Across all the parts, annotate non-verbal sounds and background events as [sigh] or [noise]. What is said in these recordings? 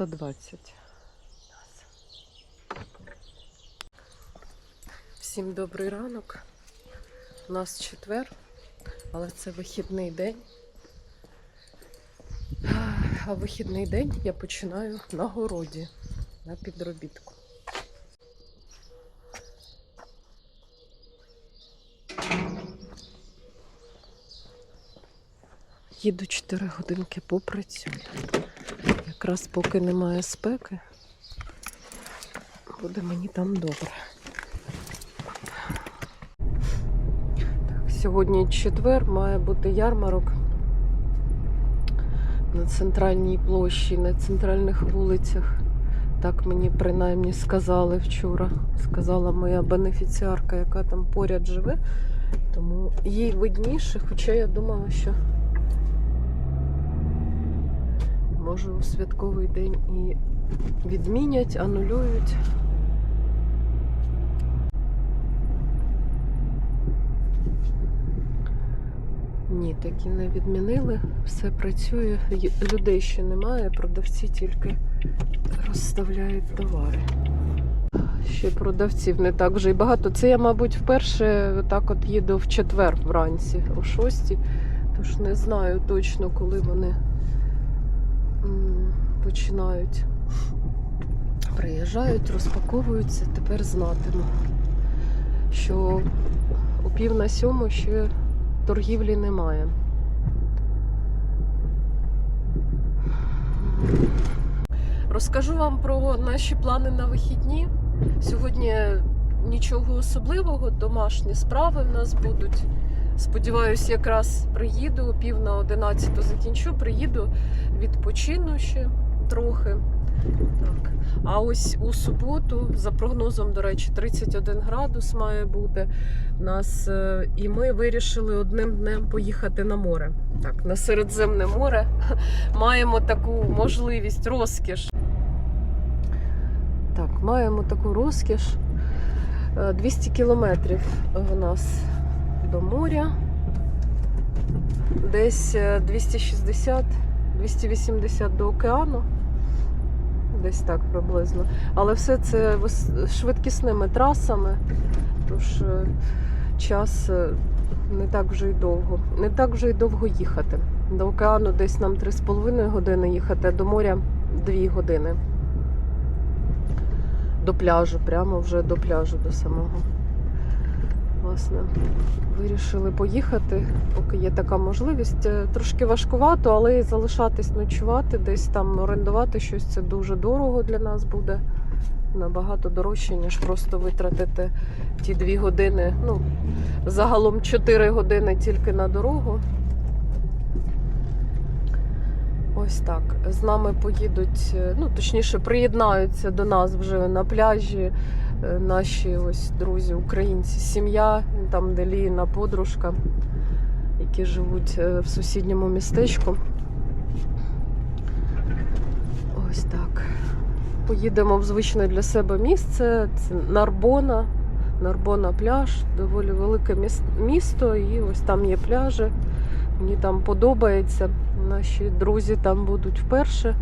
6.20. Всім добрий ранок. У нас четвер, але це вихідний день. А вихідний день я починаю на городі, на підробітку. Їду 4 годинки попрацюю. Якраз поки немає спеки, буде мені там добре. Так, сьогодні четвер, має бути ярмарок на центральній площі, на центральних вулицях. Так мені принаймні сказали вчора. Сказала моя бенефіціарка, яка там поряд живе. Тому їй видніше, хоча я думала, що може у святковий день і відмінять, анулюють. Ні, такі не відмінили. Все працює. Людей ще немає, продавці тільки розставляють товари. Ще продавців не так вже й багато. Це я, мабуть, вперше так от їду в четвер вранці, о 6. Тож не знаю точно, коли вони починають. Приїжджають, розпаковуються, тепер знатиму, що о пів на сьому ще торгівлі немає. Розкажу вам про наші плани на вихідні. Сьогодні нічого особливого, домашні справи в нас будуть. Сподіваюсь, якраз приїду пів на одинадцяту закінчу, приїду, відпочину ще трохи. Так. А ось у суботу, за прогнозом, до речі, 31 градус має бути у нас. е, І ми вирішили одним днем поїхати на море. Так, на Середземне море [laughs] маємо таку можливість, розкіш. Так, маємо таку розкіш. Е, 200 кілометрів в нас до моря. Десь е, 260-280 до океану. Десь так приблизно. Але все це швидкісними трасами, тож е, час е, не так вже й довго. Не так вже й довго їхати. До океану десь нам 3,5 години їхати, а до моря 2 години. До пляжу, прямо вже до пляжу, до самого. Власне, вирішили поїхати, поки є така можливість. Е, Трошки важкувато, але і залишатись ночувати, десь там орендувати щось це дуже дорого для нас буде. Набагато дорожче, ніж просто витратити ті дві години. Ну, загалом 4 години тільки на дорогу. Ось так. З нами поїдуть, е, ну точніше, приєднаються до нас вже на пляжі наші ось друзі, українці, сім'я, там де Ліна подружка, які живуть е, в сусідньому містечку. Ось так. Поїдемо в звичне для себе місце. Це Нарбона. Нарбона пляж, доволі велике місто, і ось там є пляжі. Мені там подобається. Наші друзі там будуть вперше.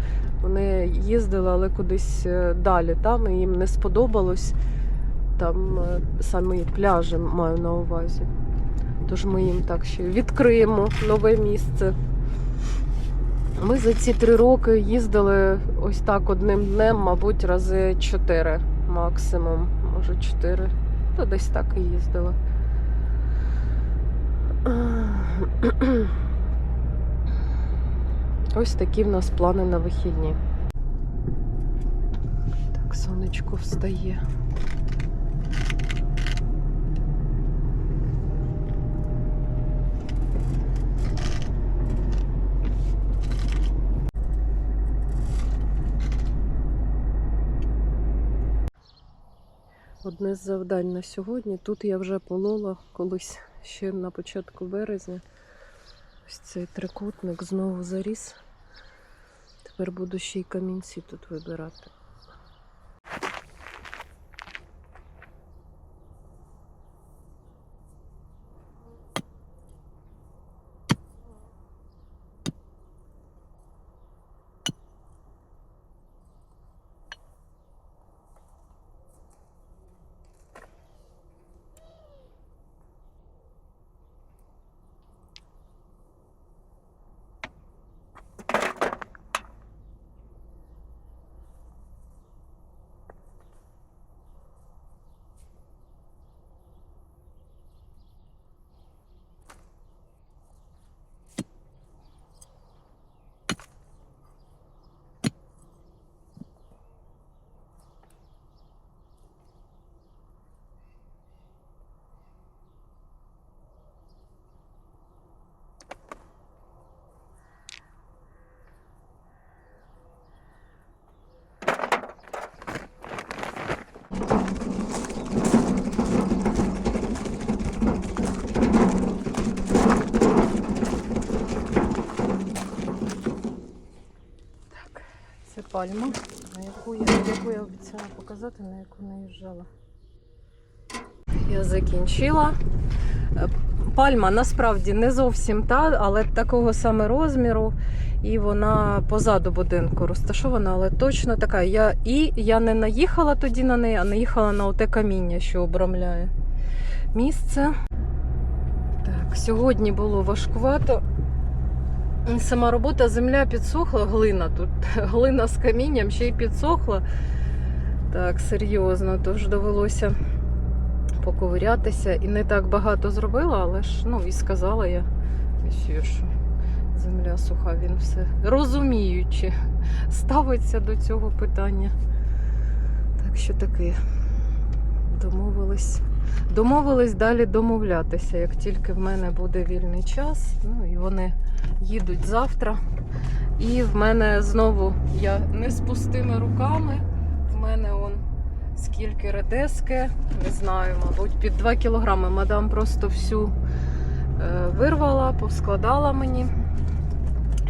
Вони їздили, але кудись е, далі. Там і їм не сподобалось. Там е, саме пляжі маю на увазі. Тож ми їм так ще відкриємо нове місце. Ми за ці три роки їздили ось так одним днем, мабуть, рази чотири максимум. Може, чотири. То десь так і їздила. Ось такі в нас плани на вихідні. Так, сонечко встає. Одне з завдань на сьогодні. Тут я вже полола колись ще на початку березня. Ось цей трикутник знову заріс. Тепер буду ще й камінці тут вибирати. Пальма, на яку я, яку я обіцяла показати, на яку наїжджала. Я закінчила. Пальма насправді не зовсім та, але такого саме розміру. І вона позаду будинку розташована, але точно така. Я, і я не наїхала тоді на неї, а наїхала на оте каміння, що обрамляє місце. Так, сьогодні було важкувато. Сама робота, земля підсохла, глина тут. [laughs] Глина з камінням ще й підсохла. Так, серйозно, тож довелося поковирятися. І не так багато зробила, але ж ну і сказала я, що земля суха, він все розуміючи, [laughs] ставиться до цього питання. Так що таки домовились. Домовились далі домовлятися, як тільки в мене буде вільний час. Ну і вони їдуть завтра. І в мене знову я не з пустими руками. В мене он скільки редески, не знаю, мабуть, під 2 кілограми. Мадам просто всю е, вирвала, повскладала мені,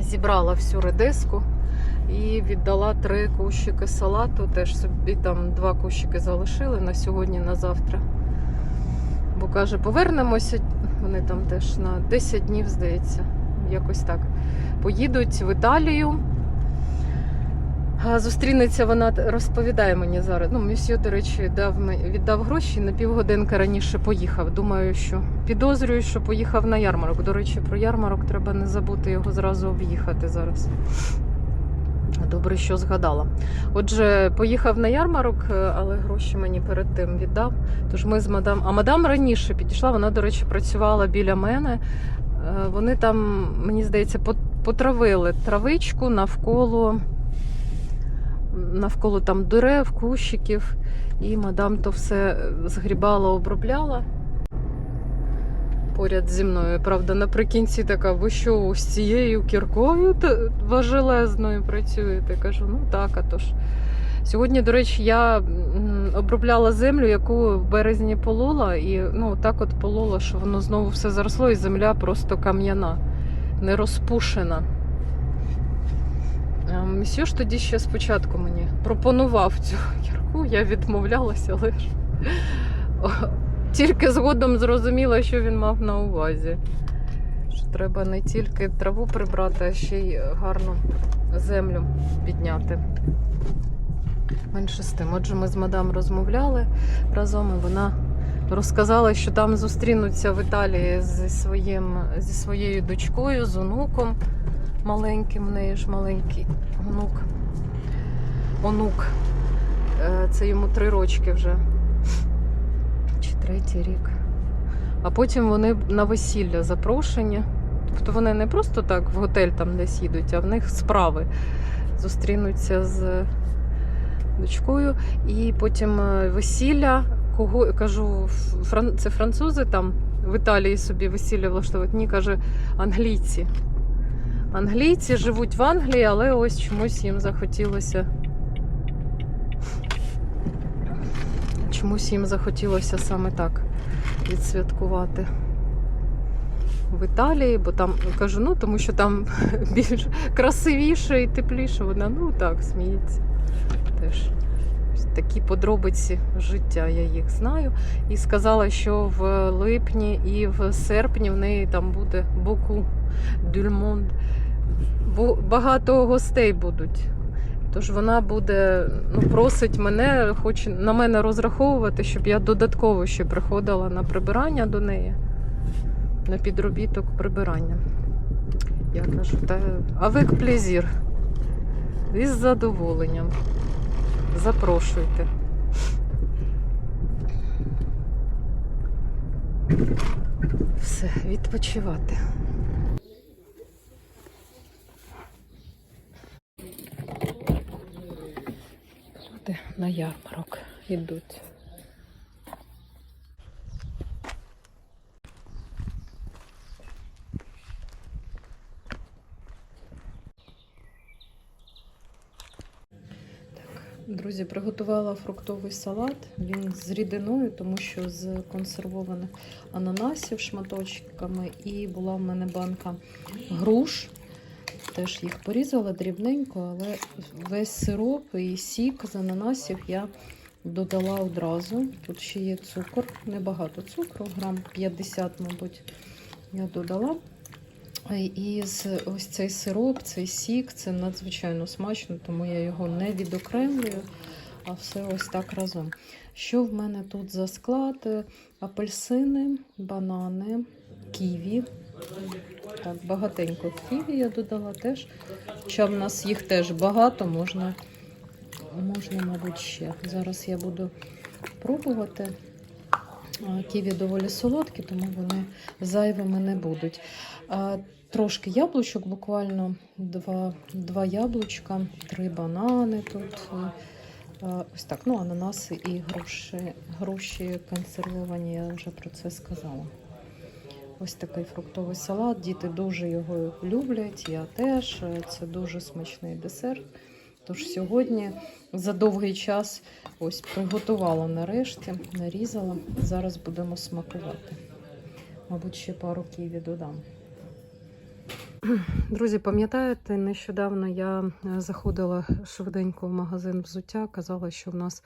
зібрала всю редиску і віддала три кущики салату. Теж собі там два кущики залишили на сьогодні, на завтра. Бо каже, повернемося. Вони там теж на 10 днів, здається, якось так. Поїдуть в Італію. Зустрінеться вона, розповідає мені зараз. Ну, місьє, до речі, дав, віддав гроші на півгодинки раніше поїхав. Думаю, що підозрюю, що поїхав на ярмарок. До речі, про ярмарок треба не забути його зразу об'їхати зараз. Добре, що згадала. Отже, поїхав на ярмарок, е, але гроші мені перед тим віддав. Тож ми з мадам. А мадам раніше підійшла, вона, до речі, працювала біля мене. Е, Вони там, мені здається, потравили травичку навколо, навколо там дерев, кущиків. І мадам то все згрібала, обробляла поряд зі мною. Правда, наприкінці така, ви що з цією кіркою важелезною працюєте? Кажу, ну так, а то ж. Сьогодні, до речі, я обробляла землю, яку в березні полола, і ну так от полола, що воно знову все заросло, і земля просто кам'яна, не розпушена. А Місьо ж тоді ще спочатку мені пропонував цю [laughs] кірку, я відмовлялася, але ж тільки згодом зрозуміла, що він мав на увазі. Що треба не тільки траву прибрати, а ще й гарну землю підняти. Менше з тим. Отже, ми з мадам розмовляли разом, і вона розказала, що там зустрінуться в Італії зі, своїм, зі своєю дочкою, з онуком маленьким, в неї ж маленький онук. Онук. Е, Це йому три рочки вже. Третій рік. А потім вони на весілля запрошені. Тобто вони не просто так в готель там десь їдуть, а в них справи зустрінуться з дочкою. І потім е, весілля. Кого кажу, це французи там в Італії собі весілля влаштовують. Ні, каже, англійці. Англійці живуть в Англії, але ось чомусь їм захотілося. Чомусь їм захотілося саме так відсвяткувати в Італії, бо там кажу, ну тому що там [laughs] більш красивіше і тепліше. Вона ну так сміється. Теж такі подробиці життя, я їх знаю. І сказала, що в липні і в серпні в неї там буде боку дюльмонд. Багато гостей будуть. Тож вона буде, ну, просить мене, хоче на мене розраховувати, щоб я додатково ще приходила на прибирання до неї, на підробіток прибирання. Я кажу, та авек плезір. Із задоволенням. Запрошуйте. Все, відпочивати. На ярмарок йдуть. Друзі, приготувала фруктовий салат. Він з рідиною, тому що з консервованих ананасів шматочками. І була в мене банка груш. Теж їх порізала дрібненько, але весь сироп і сік з ананасів я додала одразу. Тут ще є цукор, небагато цукру, грам 50, мабуть, я додала. І ось цей сироп, цей сік, це надзвичайно смачно, тому я його не відокремлюю, а все ось так разом. Що в мене тут за склад? Апельсини, банани, ківі. Так, багатенько ківі я додала теж. Хоча в нас їх теж багато, можна, можна, мабуть, ще. Зараз я буду пробувати. Ківі доволі солодкі, тому вони зайвими не будуть. Трошки яблучок, буквально два, два яблучка, три банани тут. Ось так, ну, ананаси і груші, груші консервовані, я вже про це сказала. Ось такий фруктовий салат. Діти дуже його люблять, я теж. Це дуже смачний десерт. Тож сьогодні за довгий час ось приготувала нарешті, нарізала. Зараз будемо смакувати. Мабуть, ще пару ківі додам. Друзі, пам'ятаєте, нещодавно я е, заходила швиденько в магазин взуття, казала, що в нас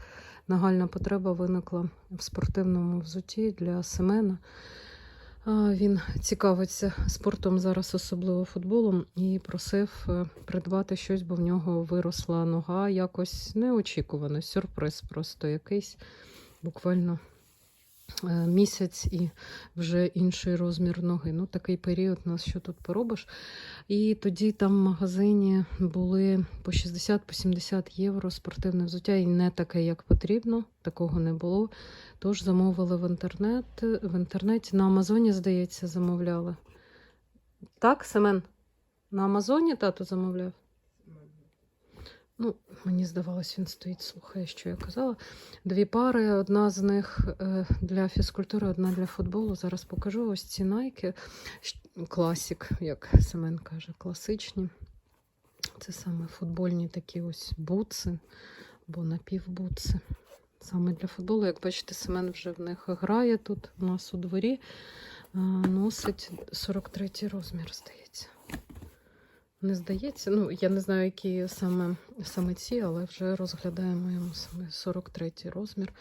нагальна потреба виникла в спортивному взутті для Семена. Він цікавиться спортом зараз, особливо футболом, і просив е, придбати щось, бо в нього виросла нога якось неочікувано. Сюрприз просто якийсь, буквально місяць і вже інший розмір ноги. Ну, такий період нас що тут поробиш. І тоді там в магазині були по 60-70 євро спортивне взуття, і не таке, як потрібно, такого не було. Тож замовили в інтернет. В інтернеті на Амазоні, здається, замовляли. Так, Семен? На Амазоні тато замовляв? Ну, мені здавалось, він стоїть, слухає, що я казала. Дві пари, одна з них е, для фізкультури, одна для футболу. Зараз покажу ось ці найки. Класік, як Семен каже, класичні. Це саме футбольні такі ось бутси, або напівбутси. Саме для футболу, як бачите, Семен вже в них грає тут у нас у дворі. Носить 43 розмір, здається. Не здається, ну я не знаю, які саме, саме ці, але вже розглядаємо саме 43 розмір.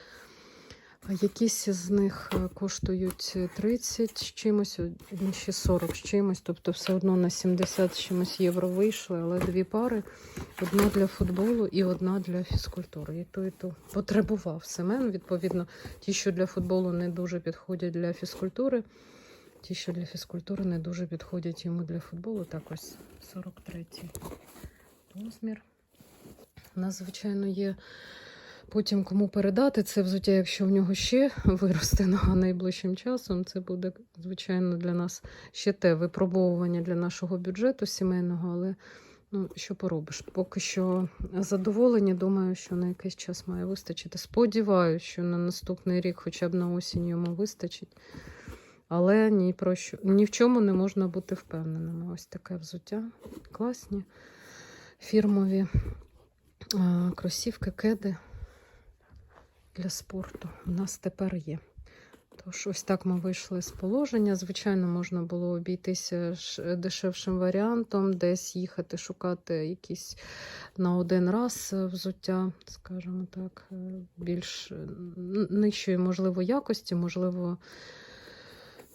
Якісь з них е, коштують 30 з чимось, інші 40 з чимось, тобто все одно на 70 з чимось євро вийшли, але дві пари: одна для футболу і одна для фізкультури. І ту, і ту потребував Семен. Відповідно, ті, що для футболу не дуже підходять для фізкультури, ті, що для фізкультури не дуже підходять йому для футболу. Так ось 43 розмір. У нас, звичайно, є потім кому передати це взуття, якщо в нього ще виросте нога найближчим часом. Це буде, звичайно, для нас ще те випробовування для нашого бюджету сімейного, але ну, що поробиш? Поки що задоволені, думаю, що на якийсь час має вистачити. Сподіваюся, що на наступний рік, хоча б на осінь йому вистачить. Але ні, про що, ні в чому не можна бути впевненими. Ось таке взуття. Класні, фірмові а, кросівки, кеди для спорту у нас тепер є. Тож, ось так ми вийшли з положення. Звичайно, можна було обійтися дешевшим варіантом, десь їхати, шукати якісь на один раз е, взуття, скажімо так, е, більш е, нижчої, можливо, якості, можливо,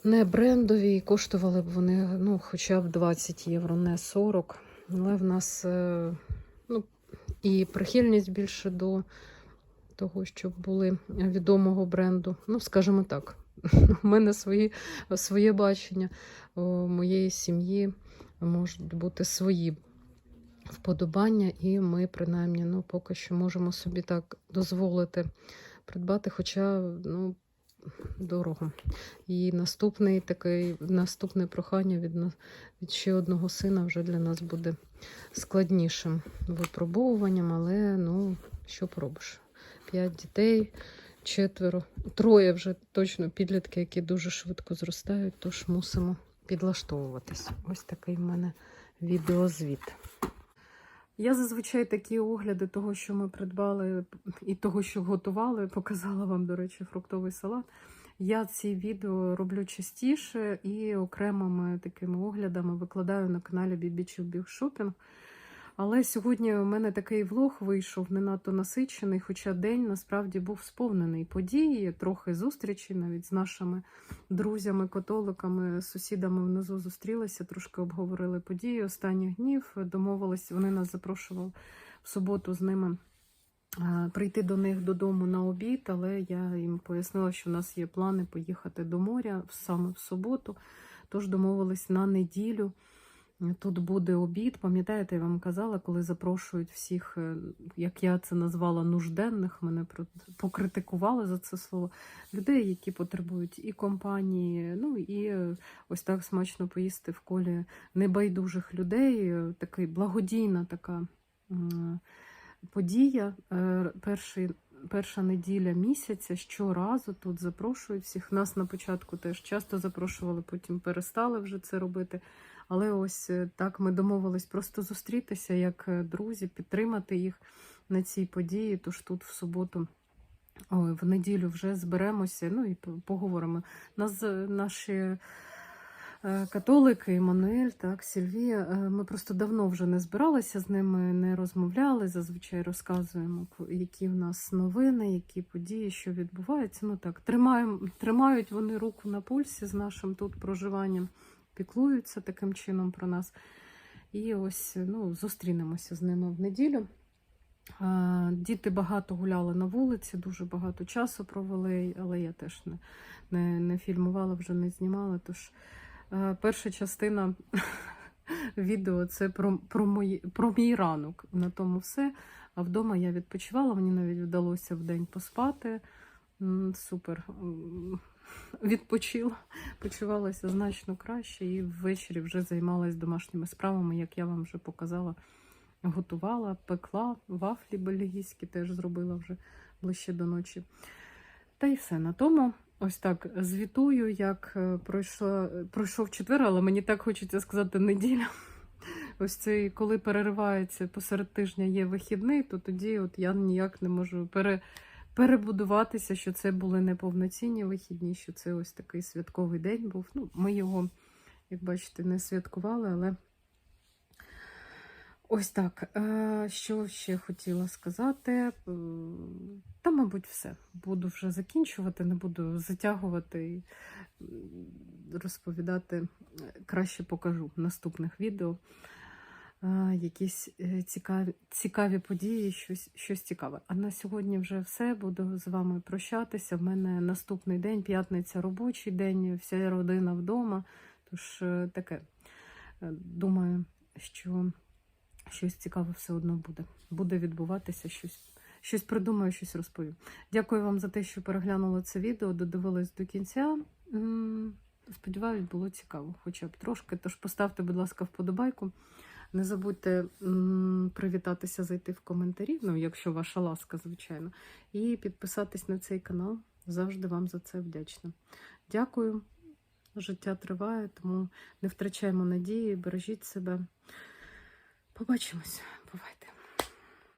не брендові, і коштували б вони ну, хоча б 20 євро, не 40. Але в нас е, ну, і прихильність більше до того, щоб були відомого бренду. Ну, скажімо так, [laughs] у мене свої, своє бачення у моєї сім'ї можуть бути свої вподобання, і ми, принаймні, ну, поки що можемо собі так дозволити придбати, хоча ну, дорого. І наступний такий, наступне прохання від, від ще одного сина вже для нас буде складнішим випробовуванням, але ну, що поробиш? П'ять дітей, четверо, троє вже точно підлітки, які дуже швидко зростають, тож мусимо підлаштовуватись. Ось такий в мене відеозвіт. Я зазвичай такі огляди того, що ми придбали, і того, що готували, показала вам, до речі, фруктовий салат. Я ці відео роблю частіше і окремими такими оглядами викладаю на каналі Бібічів Бігшопінг. Але сьогодні у мене такий влог вийшов не надто насичений, хоча день насправді був сповнений події, трохи зустрічі навіть з нашими друзями, католиками, сусідами внизу зустрілися, трошки обговорили події останніх днів. Домовились, вони нас запрошували в суботу з ними е, прийти до них додому на обід, але я їм пояснила, що в нас є плани поїхати до моря саме в суботу. Тож домовились на неділю. Тут буде обід. Пам'ятаєте, я вам казала, коли запрошують всіх, е, як я це назвала, нужденних, мене покритикували за це слово. Людей, які потребують і компанії, ну і е, ось так смачно поїсти в колі небайдужих людей. Е, Такий благодійна така подія. Перший, перша неділя місяця щоразу тут запрошують всіх. Нас на початку теж часто запрошували, потім перестали вже це робити. Але ось е, так ми домовились просто зустрітися як е, друзі, підтримати їх на цій події. Тож тут в суботу, ой, в неділю вже зберемося, ну і поговоримо. Нас е, наші католики, Еммануель, так, Сільвія. Ми просто давно вже не збиралися з ними, не розмовляли. Зазвичай розказуємо, які в нас новини, які події, що відбуваються. Ну так, тримаємо, тримають вони руку на пульсі з нашим тут проживанням піклуються таким чином про нас. І ось ну, зустрінемося з ними в неділю. Діти багато гуляли на вулиці, дуже багато часу провели, але я теж не, не, не фільмувала, вже не знімала. Тож е, перша частина [laughs] відео це про, про, мої, про мій ранок. На тому все. А вдома я відпочивала, мені навіть вдалося в день поспати. Супер. Відпочила почувалася значно краще і ввечері вже займалась домашніми справами, як я вам вже показала. Готувала, пекла, вафлі бельгійські теж зробила вже ближче до ночі. Та й все на тому. Ось так звітую, як е, пройшла, пройшов четвер, але мені так хочеться сказати неділя. Ось цей, коли переривається посеред тижня є вихідний, то тоді от я ніяк не можу пере, перебудуватися, що це були неповноцінні вихідні, що це ось такий святковий день був. Ну, ми його, як бачите, не святкували, але ось так. Е, Що ще хотіла сказати? Е, Та, мабуть, все. Буду вже закінчувати, не буду затягувати і розповідати. Краще покажу в наступних відео. Якісь е, цікаві, цікаві події, щось, щось цікаве. А на сьогодні вже все. Буду з вами прощатися. В мене наступний день, п'ятниця, робочий день, вся родина вдома. Тож е, таке, е, думаю, що щось цікаве все одно буде. Буде відбуватися щось. Щось придумаю, щось розповім. Дякую вам за те, що переглянули це відео, додивились до кінця. Сподіваюсь, було цікаво, хоча б трошки. Тож поставте, будь ласка, вподобайку. Не забудьте привітатися, зайти в коментарі, ну, якщо ваша ласка, звичайно, і підписатись на цей канал. Завжди вам за це вдячна. Дякую. Життя триває, тому не втрачаємо надії, бережіть себе. Побачимось. Бувайте.